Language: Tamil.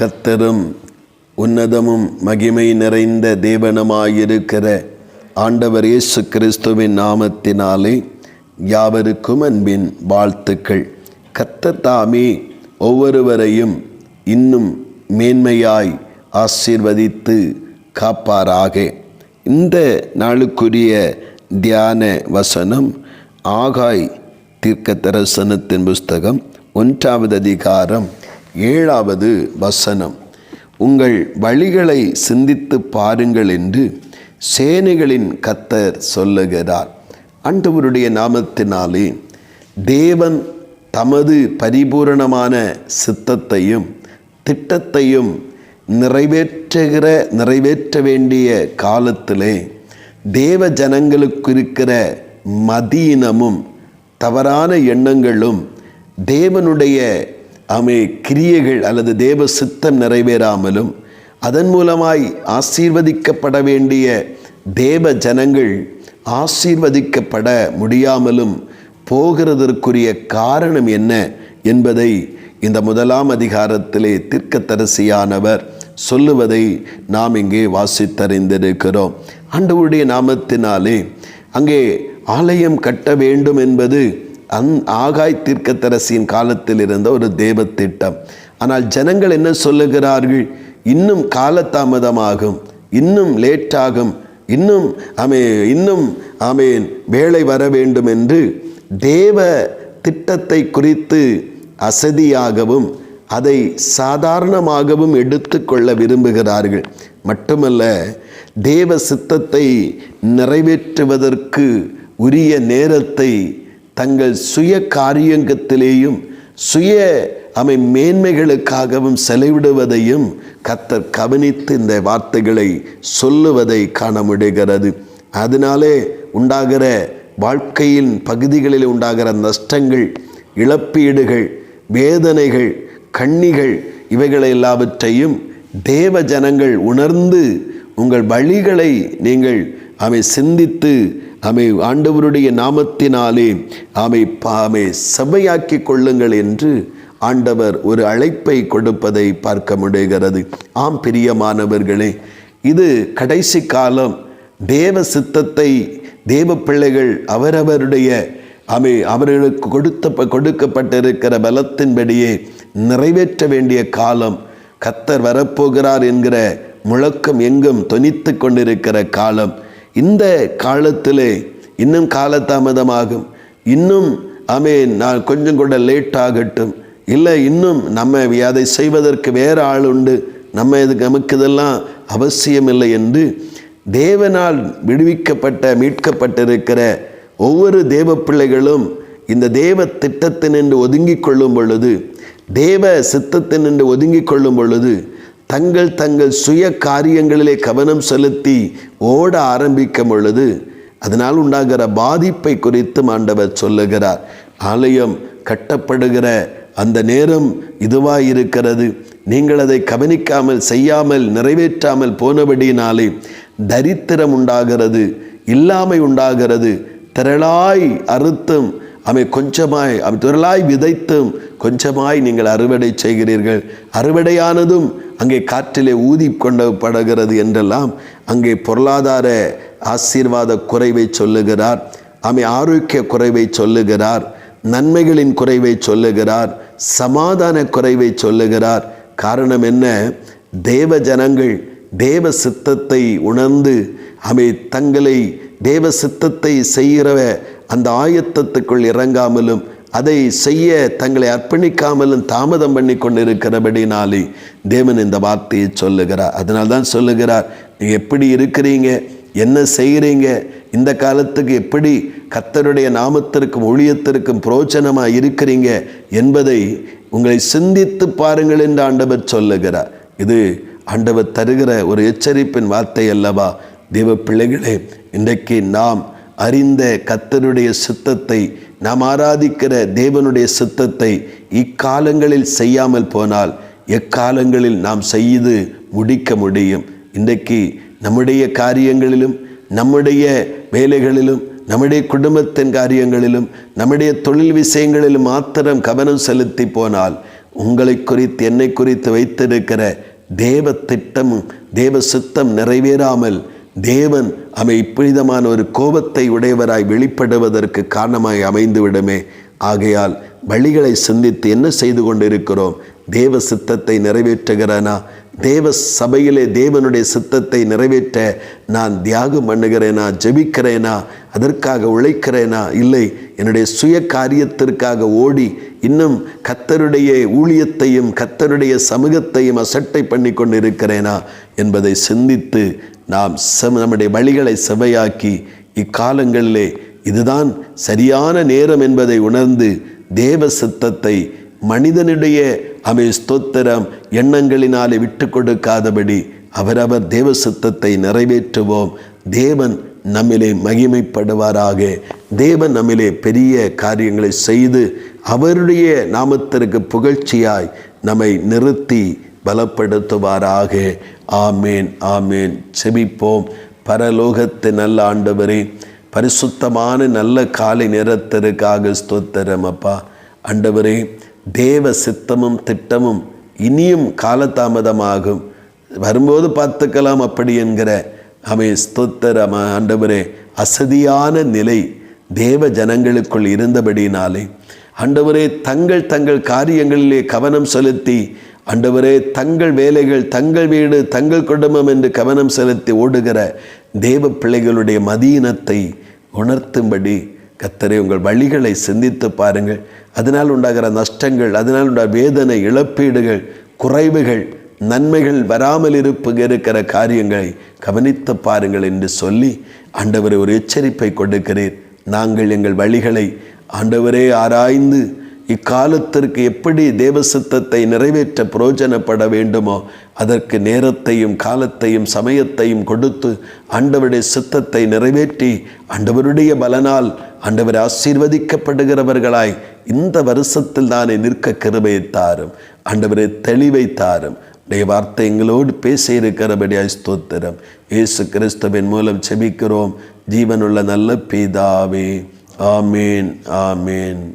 கத்தரும் உன்னதமும் மகிமை நிறைந்த தேவனமாயிருக்கிற ஆண்டவர் இயேசு கிறிஸ்துவின் நாமத்தினாலே யாவருக்கும் அன்பின் வாழ்த்துக்கள். கத்தத்தாமே ஒவ்வொருவரையும் இன்னும் மேன்மையாய் ஆசீர்வதித்து காப்பாராக. இந்த நாளுக்குரிய தியான வசனம் ஆகாய் தீர்க்க தரிசனத்தின் புஸ்தகம் ஒன்றாவது அதிகாரம் ஏழாவது வசனம். உங்கள் வழிகளை சிந்தித்து பாருங்கள் என்று சேனைகளின் கத்தர் சொல்லுகிறார். ஆண்டவருடைய நாமத்தினாலே தேவன் தமது பரிபூரணமான சித்தத்தையும் திட்டத்தையும் நிறைவேற்றுகிற நிறைவேற்ற வேண்டிய காலத்திலே தேவ ஜனங்களுக்கு இருக்கிற மதீனமும் தவறான எண்ணங்களும் தேவனுடைய அமே கிரியைகள் அல்லது தேவ சித்தம் நிறைவேறாமலும் அதன் மூலமாய் ஆசீர்வதிக்கப்பட வேண்டிய தேவ ஜனங்கள் ஆசீர்வதிக்கப்பட முடியாமலும் போகிறதற்குரிய காரணம் என்ன என்பதை இந்த முதலாம் அதிகாரத்திலே தீர்க்கத்தரசியானவர் சொல்லுவதை நாம் இங்கே வாசித்தறிந்திருக்கிறோம். ஆண்டவருடைய நாமத்தினாலே அங்கே ஆலயம் கட்ட வேண்டும் என்பது அந் ஆகாய் தீர்க்கத்தரசியின் காலத்தில் இருந்த ஒரு தேவ திட்டம் ஆனால் ஜனங்கள் என்ன சொல்லுகிறார்கள்? இன்னும் காலதாமதமாகும் இன்னும் லேட்டாகும் இன்னும் அமே இன்னும் ஆமேன் வேலை வர வேண்டும் என்று தேவ திட்டத்தை குறித்து அசதியாகவும் அதை சாதாரணமாகவும் எடுத்துக்கொள்ள விரும்புகிறார்கள். மட்டுமல்ல தேவ சித்தத்தை நிறைவேற்றுவதற்கு உரிய நேரத்தை தங்கள் சுய காரியங்கத்திலேயும் சுய அமை மேன்மைகளுக்காகவும் செலவிடுவதையும் கத்தர் கவனித்து இந்த வார்த்தைகளை சொல்லுவதை காண முடிகிறது அதனாலே உண்டாகிற வாழ்க்கையின் பகுதிகளில் உண்டாகிற நஷ்டங்கள் இழப்பீடுகள் வேதனைகள் கண்ணிகள் இவைகளை எல்லாவற்றையும் தேவ ஜனங்கள் உணர்ந்து உங்கள் வழிகளை நீங்கள் அவை சிந்தித்து அவை ஆண்டவருடைய நாமத்தினாலே அவை ஆமை சபையாக்கி கொள்ளுங்கள் என்று ஆண்டவர் ஒரு அழைப்பை கொடுப்பதை பார்க்க முடிகிறது. ஆம் பிரியமானவர்களே இது கடைசி காலம். தேவ சித்தத்தை தேவ பிள்ளைகள் அவரவருடைய அவை அவர்களுக்கு கொடுத்த கொடுக்கப்பட்டிருக்கிற பலத்தின்படியே நிறைவேற்ற வேண்டிய காலம். கத்தர் வரப்போகிறார் என்கிற முழக்கம் எங்கும் தொனித்து கொண்டிருக்கிற காலம். இந்த காலத்திலே இன்னும் காலதாமதமாகும். இன்னும் அமே நான் கொஞ்சம் கூட லேட் ஆகட்டும் இல்லை இன்னும் நம்ம அதை செய்வதற்கு வேறு ஆள் உண்டு. நம்ம இதுக்கு நமக்கு இதெல்லாம் அவசியம் இல்லை என்று தேவனால் விடுவிக்கப்பட்ட மீட்கப்பட்டிருக்கிற ஒவ்வொரு தேவ பிள்ளைகளும் இந்த தேவ திட்டத்தினின்று ஒதுங்கி கொள்ளும் பொழுது தேவ சித்தத்தினின்று ஒதுங்கி கொள்ளும் பொழுது தங்கள் தங்கள் சுய காரியங்களிலே கவனம் செலுத்தி ஓட ஆரம்பிக்கும் பொழுது அதனால் உண்டாகிற பாதிப்பை குறித்து ஆண்டவர் சொல்லுகிறார். ஆலயம் கட்டப்படுகிற அந்த நேரம் இதுவாக இருக்கிறது. நீங்கள் அதை கவனிக்காமல் செய்யாமல் நிறைவேற்றாமல் போனபடியினாலே தரித்திரம் உண்டாகிறது இல்லாமை உண்டாகிறது. திரளாய் அறுத்தும் அவை கொஞ்சமாய் அவை திரளாய் விதைத்தும் கொஞ்சமாய் நீங்கள் அறுவடை செய்கிறீர்கள். அறுவடையானதும் அங்கே காற்றிலே ஊதி கொண்டப்படுகிறது என்றெல்லாம் அங்கே பொருளாதார ஆசீர்வாத குறைவை சொல்லுகிறார். அமை ஆரோக்கிய குறைவை சொல்லுகிறார். நன்மைகளின் குறைவை சொல்லுகிறார். சமாதான குறைவை சொல்லுகிறார். காரணம் என்ன? தேவ ஜனங்கள் தேவ சித்தத்தை உணர்ந்து அவை தங்களை தேவ சித்தத்தை செய்கிற அந்த ஆயத்தத்துக்குள் இறங்காமலும் அதை செய்ய தங்களை அர்ப்பணிக்காமலும் தாமதம் பண்ணி கொண்டிருக்கிறபடினாலே தேவன் இந்த வார்த்தையை சொல்லுகிறார். அதனால் தான் சொல்லுகிறார் நீ எப்படி இருக்கிறீங்க? என்ன செய்கிறீங்க? இந்த காலத்துக்கு எப்படி கத்தருடைய நாமத்திற்கும் ஒழியத்திற்கும் புரோச்சனமாக இருக்கிறீங்க? என்பதை உங்களை சிந்தித்து பாருங்கள் என்று ஆண்டவர் சொல்லுகிறார். இது ஆண்டவர் தருகிற ஒரு எச்சரிப்பின் வார்த்தை அல்லவா? தேவ பிள்ளைகளே இன்றைக்கு நாம் அறிந்த கத்தருடைய சித்தத்தை நாம் ஆராதிக்கிற தேவனுடைய சித்தத்தை இக்காலங்களில் செய்யாமல் போனால் எக்காலங்களில் நாம் செய்து முடிக்க முடியும். இன்றைக்கு நம்முடைய காரியங்களிலும் நம்முடைய வேலைகளிலும் நம்முடைய குடும்பத்தின் காரியங்களிலும் நம்முடைய தொழில் விஷயங்களிலும் மாத்திரம் கவனம் செலுத்தி போனால் உங்களை குறித்து என்னை குறித்து வைத்திருக்கிற தேவ திட்டம் தேவ சித்தம் நிறைவேறாமல் தேவன் அவை இப்படிதமான ஒரு கோபத்தை உடையவராய் வெளிப்படுவதற்கு காரணமாய் அமைந்துவிடுமே. ஆகையால் வழிகளை சிந்தித்து என்ன செய்து கொண்டிருக்கிறோம்? தேவ சித்தத்தை நிறைவேற்றுகிறனா? தேவ சபையிலே தேவனுடைய சித்தத்தை நிறைவேற்ற நான் தியாகம் பண்ணுகிறேனா? ஜெபிக்கிறேனா? அதற்காக உழைக்கிறேனா? இல்லை என்னுடைய சுய காரியத்திற்காக ஓடி இன்னும் கத்தருடைய ஊழியத்தையும் கத்தருடைய சமூகத்தையும் அசட்டை பண்ணி கொண்டு இருக்கிறேனா என்பதை சிந்தித்து நாம் செம் நம்முடைய வழிகளை செவையாக்கி இக்காலங்களிலே இதுதான் சரியான நேரம் என்பதை உணர்ந்து தேவ சித்தத்தை மனிதனுடைய அவை ஸ்தோத்திரம் எண்ணங்களினாலே விட்டு கொடுக்காதபடி அவரவர் தேவ சித்தத்தை நிறைவேற்றுவோம். தேவன் நம்மிலே மகிமைப்படுவாராக. தேவன் நம்மிலே பெரிய காரியங்களை செய்து அவருடைய நாமத்திற்கு புகழ்ச்சியாய் நம்மை நிறுத்தி பலப்படுத்துவாராக. ஆமேன் ஆமேன். செபிப்போம். பரலோகத்து நல்ல ஆண்டவரே பரிசுத்தமான நல்ல காலை நேரத்திற்காக ஸ்தோத்திரம் அப்பா. ஆண்டவரே தேவ சித்தமும் திட்டமும் இனியும் காலதாமதமாகும். வரும்போது பார்த்துக்கலாம் அப்படி என்கிற அவை ஸ்தோத்திரம் ஆண்டவரே. அசதியான நிலை தேவ ஜனங்களுக்குள் இருந்தபடினாலே ஆண்டவரே தங்கள் தங்கள் காரியங்களிலே கவனம் செலுத்தி ஆண்டவரே தங்கள் வேலைகள் தங்கள் வீடு தங்கள் குடும்பம் என்று கவனம் செலுத்தி ஓடுகிற தேவ பிள்ளைகளுடைய மதீனத்தை உணர்த்தும்படி கத்தரை உங்கள் வழிகளை சிந்தித்து பாருங்கள். அதனால் உண்டாகிற நஷ்டங்கள் அதனால் உண்டாக வேதனை இழப்பீடுகள் குறைவுகள் நன்மைகள் வராமல் இருப்பு இருக்கிற காரியங்களை கவனித்து பாருங்கள் என்று சொல்லி ஆண்டவரை ஒரு எச்சரிப்பை கொடுக்கிறீர். நாங்கள் எங்கள் வழிகளை ஆண்டவரே ஆராய்ந்து இக்காலத்திற்கு எப்படி தேவ சித்தத்தை நிறைவேற்ற பிரயோஜனப்பட வேண்டுமோ அதற்கு நேரத்தையும் காலத்தையும் சமயத்தையும் கொடுத்து ஆண்டவருடைய சித்தத்தை நிறைவேற்றி ஆண்டவருடைய பலனால் ஆண்டவர் ஆசீர்வதிக்கப்படுகிறவர்களாய் இந்த வருஷத்தில் தானே நிற்க கிருபையை தாரும் ஆண்டவரை தெளிவை தாரும். உடைய வார்த்தை எங்களோடு பேசியிருக்கிறபடியாய் ஸ்தோத்திரம். இயேசு கிறிஸ்துவின் மூலம் செபிக்கிறோம். ஜீவனுள்ள நல்ல பிதாவே. ஆமேன் ஆமேன்.